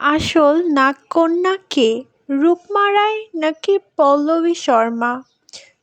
আসল নাগকন্যা কে? রূপমা রায় নাকি পল্লবী শর্মা?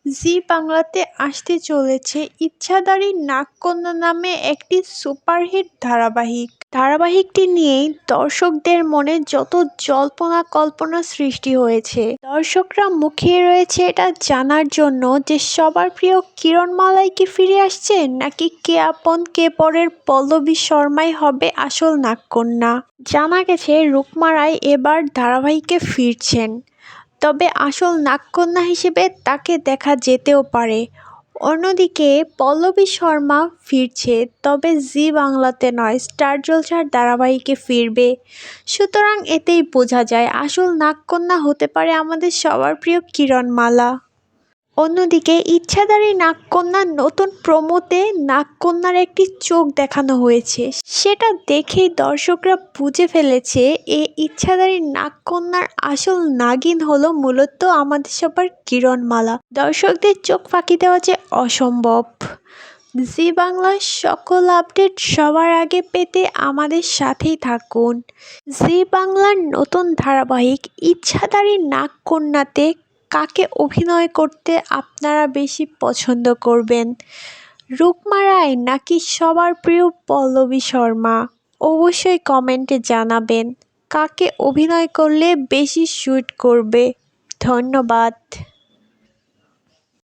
জি বাংলাতে আসতে চলেছে ইচ্ছাধারী নাগকন্যা নামে একটি সুপারহিট ধারাবাহিক। ধারাবাহিকটি নিয়েই দর্শকদের মনে যত জল্পনা কল্পনা সৃষ্টি হয়েছে, দর্শকরা মুখিয়ে রয়েছে এটা জানার জন্য যে সবার প্রিয় কিরণমালাই কি ফিরে আসছে নাকি কে আপন কে পরের পল্লবী শর্মাই হবে আসল নাগকন্যা? জানা গেছে রুকমা রায় এবার ধারাবাহিকে ফিরছেন। তবে আসল নাগকন্যা হিসেবে তাকে দেখা যেতেও পারে। অন্যদিকে পল্লবী শর্মা ফিরছে, তবে জি বাংলাতে নয়, স্টার জলসার ধারাবাহিকে ফিরবে। সুতরাং এতেই বোঝা যায়, আসল নাগকন্যা হতে পারে আমাদের সবার প্রিয় কিরণমালা। অন্যদিকে ইচ্ছাধারী নাগকন্যার নতুন প্রমোতে নাগকন্যার একটি চোখ দেখানো হয়েছে। সেটা দেখেই দর্শকরা বুঝে ফেলেছে, এ ইচ্ছাধারী নাগকন্যার আসল নাগিন হলো মূলত আমাদের সবার কিরণমালা। দর্শকদের চোখ ফাঁকি দেওয়া যে অসম্ভব। জি বাংলার সকল আপডেট সবার আগে পেতে আমাদের সাথেই থাকুন। জি বাংলার নতুন ধারাবাহিক ইচ্ছাধারী নাগকন্যাতে কাকে অভিনয় করতে আপনারা বেশি পছন্দ করবেন? রুকমা রায় নাকি সবার প্রিয় পল্লবী শর্মা? অবশ্যই কমেন্টে জানাবেন। কাকে অভিনয় করলে বেশি শ্যুট করবে? ধন্যবাদ।